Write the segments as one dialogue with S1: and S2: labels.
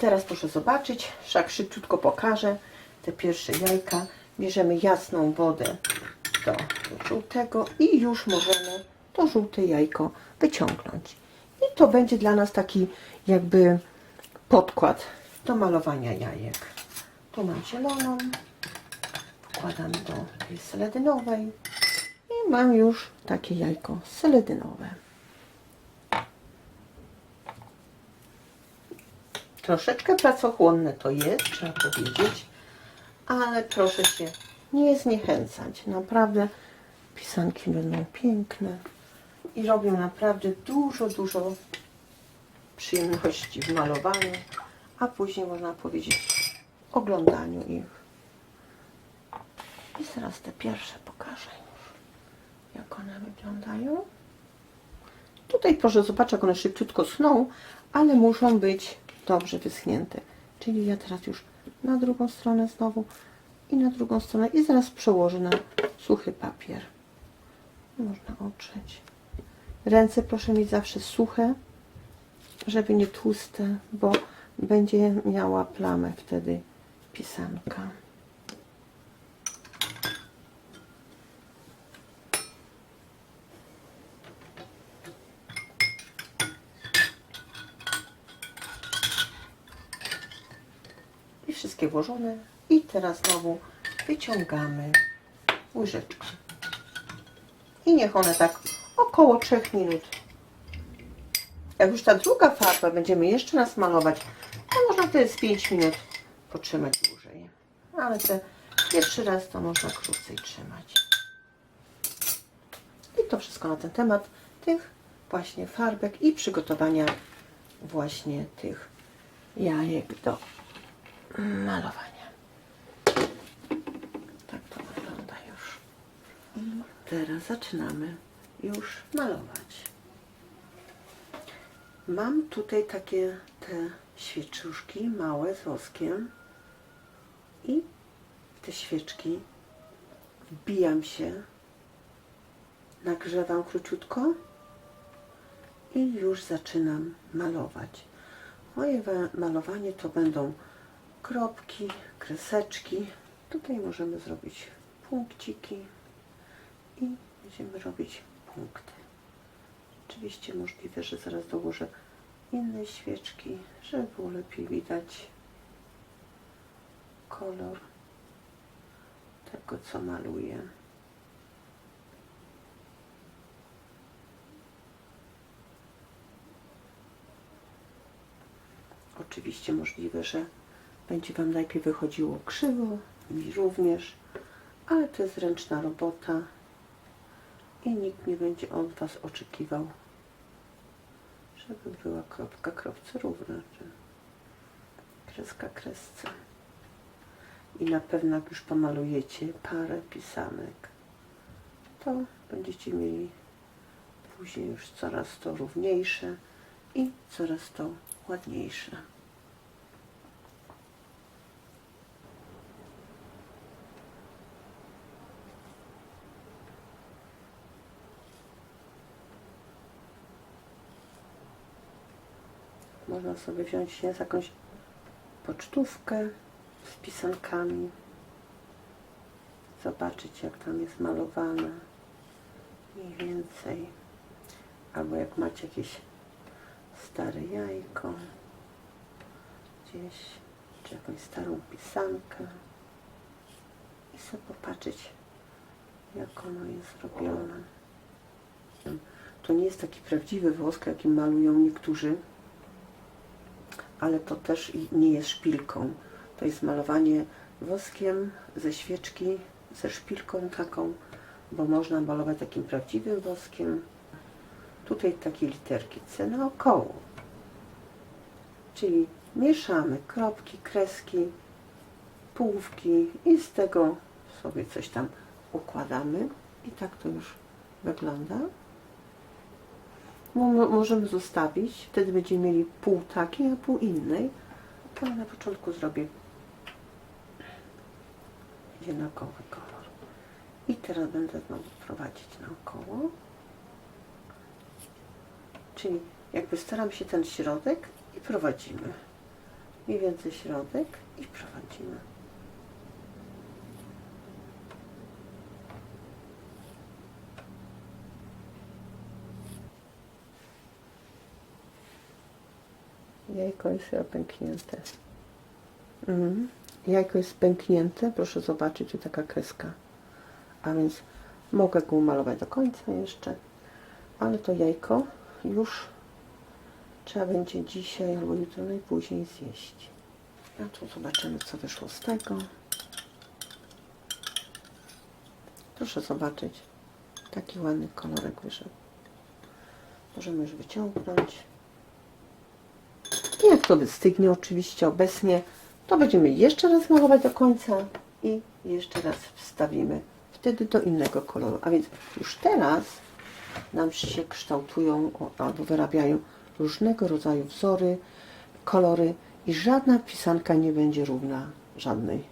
S1: teraz proszę zobaczyć, wszak szybciutko pokażę te pierwsze jajka. Bierzemy jasną wodę do żółtego i już możemy to żółte jajko wyciągnąć. I to będzie dla nas taki jakby podkład do malowania jajek. Tu mam zieloną, wkładam do tej seledynowej i mam już takie jajko seledynowe. Troszeczkę pracochłonne to jest, trzeba powiedzieć, ale proszę się nie zniechęcać. Naprawdę pisanki będą piękne i robią naprawdę dużo, dużo przyjemności w malowaniu, a później można powiedzieć oglądaniu ich. I zaraz te pierwsze pokażę jak one wyglądają. Tutaj proszę zobaczyć, jak one szybciutko sną, ale muszą być dobrze wyschnięte. Czyli ja teraz już na drugą stronę znowu i na drugą stronę i zaraz przełożę na suchy papier. Można otrzeć. Ręce proszę mieć zawsze suche, żeby nie tłuste, bo będzie miała plamę wtedy pisanka. Wszystkie włożone. I teraz znowu wyciągamy łyżeczką. I niech one tak około 3 minut. Jak już ta druga farba będziemy jeszcze raz malować, to można wtedy z 5 minut potrzymać dłużej. Ale te pierwszy raz to można krócej trzymać. I to wszystko na ten temat tych właśnie farbek i przygotowania właśnie tych jajek do malowania. Tak to wygląda już. Teraz zaczynamy już malować. Mam tutaj takie te świeczuszki małe z woskiem i te świeczki wbijam się, nagrzewam króciutko i już zaczynam malować. Moje wa- malowanie to będą kropki, kreseczki. Tutaj możemy zrobić punkciki i będziemy robić punkty. Oczywiście możliwe, że zaraz dołożę innej świeczki, żeby było lepiej widać kolor tego, co maluję. Oczywiście możliwe, że będzie Wam najpierw wychodziło krzywo, mi również, ale to jest ręczna robota i nikt nie będzie od Was oczekiwał, żeby była kropka kropce równa, czy kreska kresce. I na pewno jak już pomalujecie parę pisanek, to będziecie mieli później już coraz to równiejsze i coraz to ładniejsze. Można sobie wziąć nie, jakąś pocztówkę z pisankami. Zobaczyć jak tam jest malowane. Mniej więcej. Albo jak macie jakieś stare jajko. Gdzieś. Czy jakąś starą pisankę. I sobie popatrzeć jak ono jest zrobione. To nie jest taki prawdziwy wosk, jaki malują niektórzy ale to też nie jest szpilką. To jest malowanie woskiem ze świeczki, ze szpilką taką, bo można malować takim prawdziwym woskiem. Tutaj takie literki C naokoło. Czyli mieszamy kropki, kreski, półki i z tego sobie coś tam układamy. I tak to już wygląda. Mo- mo- możemy zostawić, wtedy będziemy mieli pół takiej, a pół innej. To na początku zrobię jednakowy kolor. I teraz będę znowu prowadzić naokoło. Czyli jakby staram się ten środek i prowadzimy. mniej więcej środek i prowadzimy. Jajko jest pęknięte. Mhm. Jajko jest pęknięte, proszę zobaczyć, tu taka kreska. A więc mogę go umalować do końca jeszcze, ale to jajko już trzeba będzie dzisiaj albo jutro najpóźniej zjeść. A tu zobaczymy, co wyszło z tego. Proszę zobaczyć, taki ładny kolorek wyszedł. Możemy już wyciągnąć. To wystygnie oczywiście obecnie, to będziemy jeszcze raz malować do końca i jeszcze raz wstawimy wtedy do innego koloru. A więc już teraz nam się kształtują albo wyrabiają różnego rodzaju wzory, kolory i żadna pisanka nie będzie równa żadnej.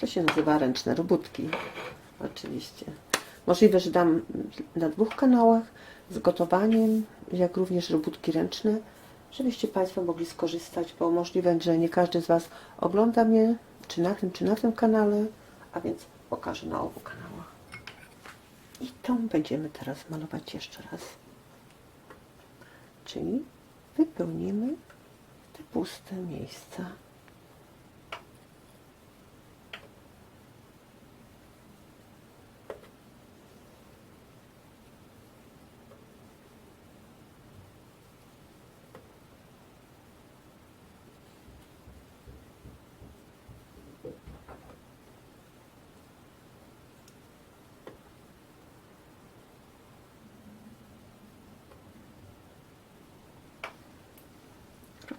S1: To się nazywa ręczne robótki. Oczywiście. Możliwe, że dam na dwóch kanałach z gotowaniem, jak również robótki ręczne, żebyście Państwo mogli skorzystać, bo możliwe, że nie każdy z Was ogląda mnie, czy na tym, czy na tym kanale, a więc pokażę na obu kanałach. I tą będziemy teraz malować jeszcze raz. Czyli wypełnimy te puste miejsca.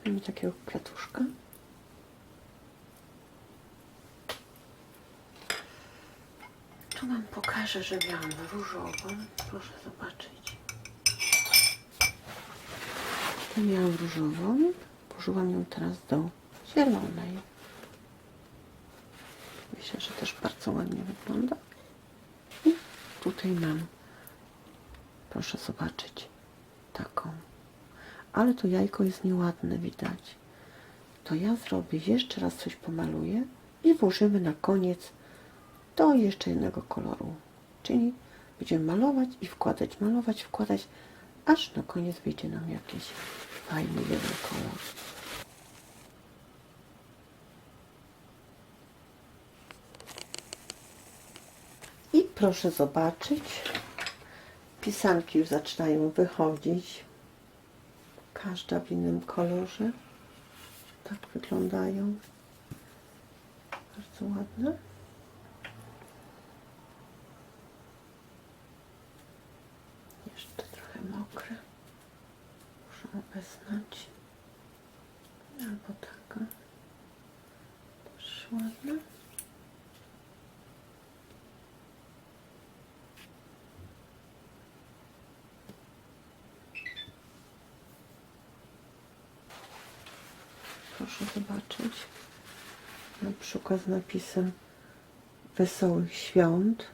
S1: Robimy takiego kwiatuszka. Tu Wam pokażę, że miałam różową. Proszę zobaczyć. Tu miałam różową. Położyłam ją teraz do zielonej. Myślę, że też bardzo ładnie wygląda. I tutaj mam, proszę zobaczyć, taką ale to jajko jest nieładne, widać. To ja zrobię, jeszcze raz coś pomaluję i włożymy na koniec do jeszcze jednego koloru. Czyli będziemy malować i wkładać, malować, wkładać, aż na koniec wyjdzie nam jakiś fajny jeden kolor. I proszę zobaczyć, pisanki już zaczynają wychodzić każda w innym kolorze. Tak wyglądają. Bardzo ładne. Jeszcze trochę mokre. Muszę obecnąć. Albo taka. Też ładna. Proszę zobaczyć. Na przykład z napisem Wesołych Świąt.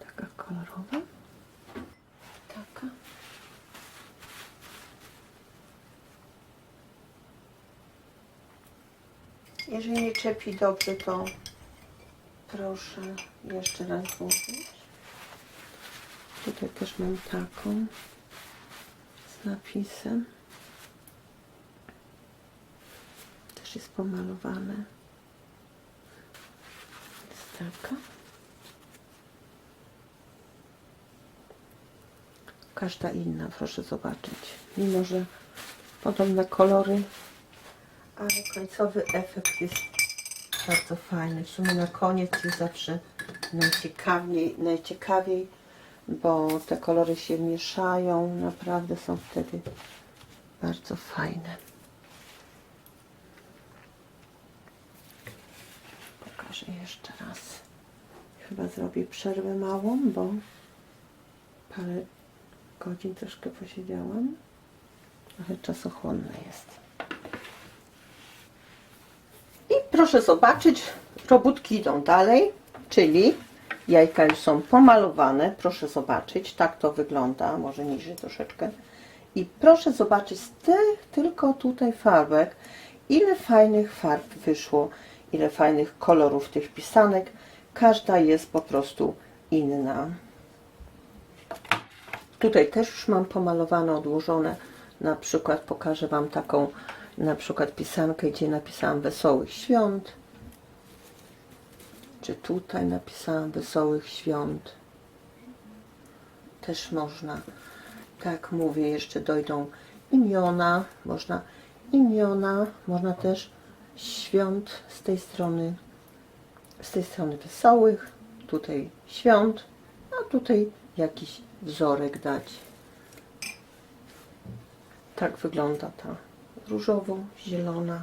S1: Taka kolorowa. Taka. Jeżeli nie czepi dobrze, to proszę jeszcze raz włożyć. Tutaj też mam taką z napisem. Też jest pomalowane. Jest taka. Każda inna, proszę zobaczyć. Mimo, że podobne kolory, ale końcowy efekt jest bardzo fajny. W sumie na koniec jest zawsze najciekawiej, najciekawiej bo te kolory się mieszają, naprawdę są wtedy bardzo fajne. Pokażę jeszcze raz. Chyba zrobię przerwę małą, bo parę godzin troszkę posiedziałam. Trochę czasochłonne jest. I proszę zobaczyć, robótki idą dalej, czyli Jajka już są pomalowane. Proszę zobaczyć, tak to wygląda. Może niżej troszeczkę. I proszę zobaczyć z tych tylko tutaj farbek, ile fajnych farb wyszło, ile fajnych kolorów tych pisanek. Każda jest po prostu inna. Tutaj też już mam pomalowane, odłożone. Na przykład pokażę Wam taką na przykład pisankę, gdzie napisałam Wesołych Świąt. Czy tutaj napisałam Wesołych Świąt. Też można, tak mówię, jeszcze dojdą imiona. Można imiona, można też świąt z tej strony, z tej strony wesołych, tutaj świąt, a tutaj jakiś wzorek dać. Tak wygląda ta różowo-zielona.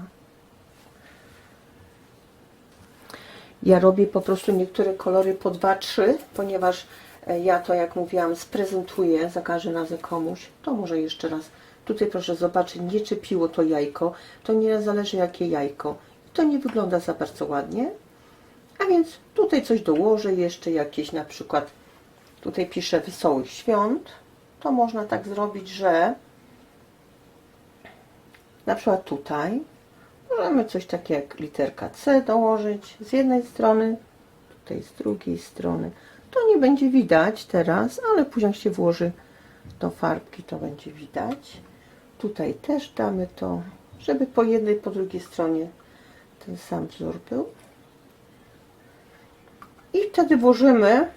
S1: Ja robię po prostu niektóre kolory po 2-3, ponieważ e, ja to, jak mówiłam, sprezentuję, zakażę nazwę komuś. To może jeszcze raz. Tutaj proszę zobaczyć, nie czepiło to jajko. To nie zależy jakie jajko. To nie wygląda za bardzo ładnie. A więc tutaj coś dołożę, jeszcze jakieś na przykład, tutaj piszę Wesołych Świąt. To można tak zrobić, że na przykład tutaj możemy coś takiego jak literka C dołożyć z jednej strony, tutaj z drugiej strony. To nie będzie widać teraz, ale później jak się włoży do farbki, to będzie widać. Tutaj też damy to, żeby po jednej, po drugiej stronie ten sam wzór był. I wtedy włożymy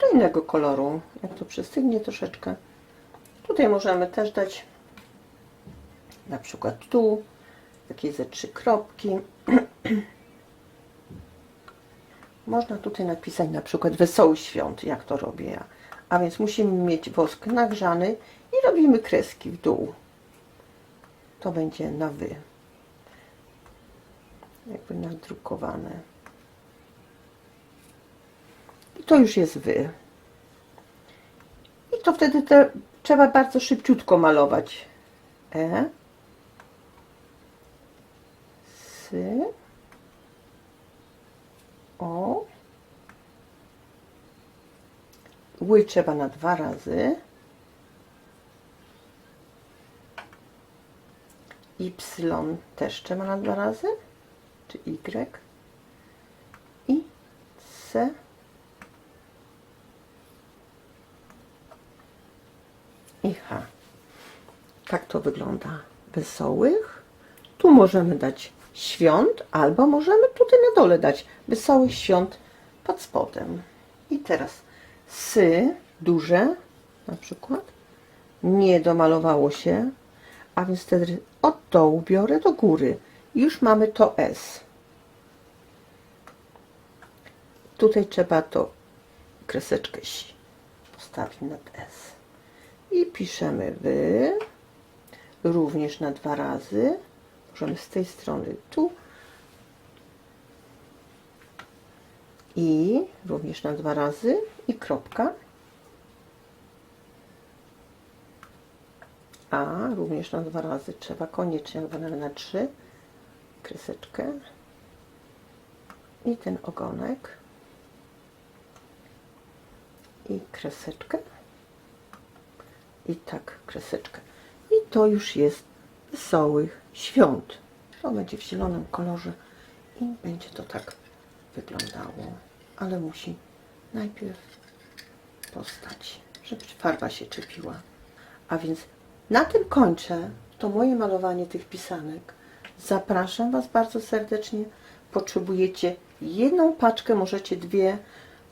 S1: do innego koloru, jak to przystygnie troszeczkę. Tutaj możemy też dać na przykład tu jakieś ze trzy kropki. Można tutaj napisać na przykład Wesoły Świąt, jak to robię ja. A więc musimy mieć wosk nagrzany i robimy kreski w dół. To będzie na wy. Jakby nadrukowane. I to już jest wy. I to wtedy te, trzeba bardzo szybciutko malować. E. O. Ły trzeba na dwa razy. Y też trzeba na dwa razy. Czy Y. I C. I H. Tak to wygląda. Wesołych. Tu możemy dać świąt, albo możemy tutaj na dole dać wesołych świąt pod spodem. I teraz sy duże, na przykład, nie domalowało się, a więc wtedy od dołu biorę do góry. Już mamy to S. Tutaj trzeba to kreseczkę postawić nad S. I piszemy wy, również na dwa razy. Możemy z tej strony tu i również na dwa razy i kropka. A również na dwa razy trzeba koniecznie, albo nawet na trzy. Kreseczkę. I ten ogonek. I kreseczkę. I tak kreseczkę. I to już jest wesołych świąt. To będzie w zielonym kolorze i będzie to tak wyglądało. Ale musi najpierw postać żeby farba się czepiła. A więc na tym kończę to moje malowanie tych pisanek. Zapraszam Was bardzo serdecznie. Potrzebujecie jedną paczkę, możecie dwie.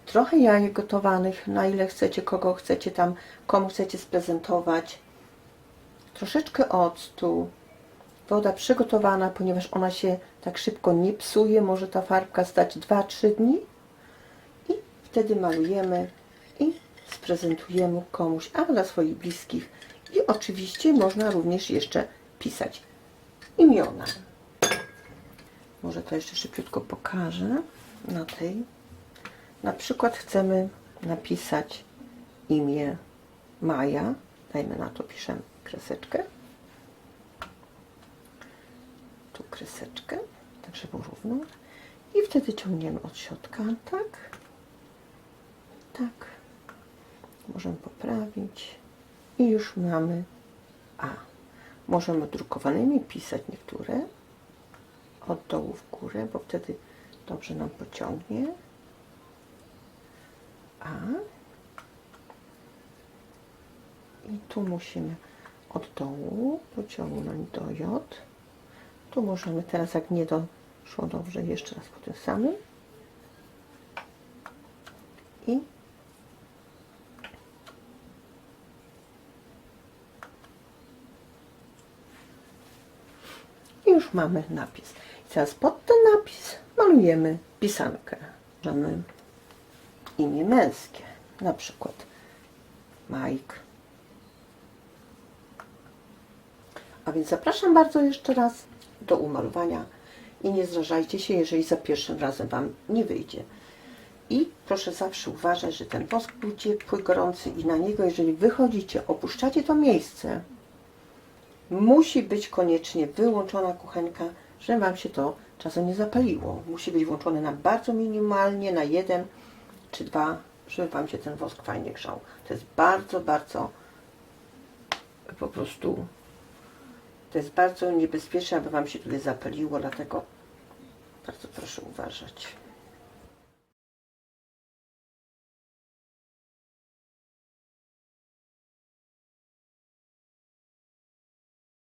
S1: Trochę jajek gotowanych, na ile chcecie, kogo chcecie tam, komu chcecie sprezentować. Troszeczkę octu, woda przygotowana, ponieważ ona się tak szybko nie psuje, może ta farbka stać 2-3 dni i wtedy malujemy i sprezentujemy komuś, a dla swoich bliskich. I oczywiście można również jeszcze pisać imiona. Może to jeszcze szybciutko pokażę na tej na przykład chcemy napisać imię Maja. Dajmy na to, piszemy kreseczkę. Tu kreseczkę, tak żeby równo. I wtedy ciągniemy od środka, tak. tak. Możemy poprawić. I już mamy A. Możemy drukowanymi pisać niektóre od dołu w górę, bo wtedy dobrze nam pociągnie. A. I tu musimy od dołu pociągnąć do J. Tu możemy teraz, jak nie doszło dobrze, jeszcze raz po tym samym. I już mamy napis. I teraz pod ten napis malujemy pisankę. Mamy imię męskie, na przykład Mike. A więc zapraszam bardzo jeszcze raz do umalowania i nie zrażajcie się, jeżeli za pierwszym razem Wam nie wyjdzie. I proszę zawsze uważać, że ten wosk ciepły, gorący i na niego, jeżeli wychodzicie, opuszczacie to miejsce, musi być koniecznie wyłączona kuchenka, żeby Wam się to czasem nie zapaliło. Musi być włączone na bardzo minimalnie, na jeden czy dwa, żeby Wam się ten wosk fajnie grzał. To jest bardzo, bardzo po prostu to jest bardzo niebezpieczne, aby Wam się tutaj zapaliło, dlatego bardzo proszę uważać.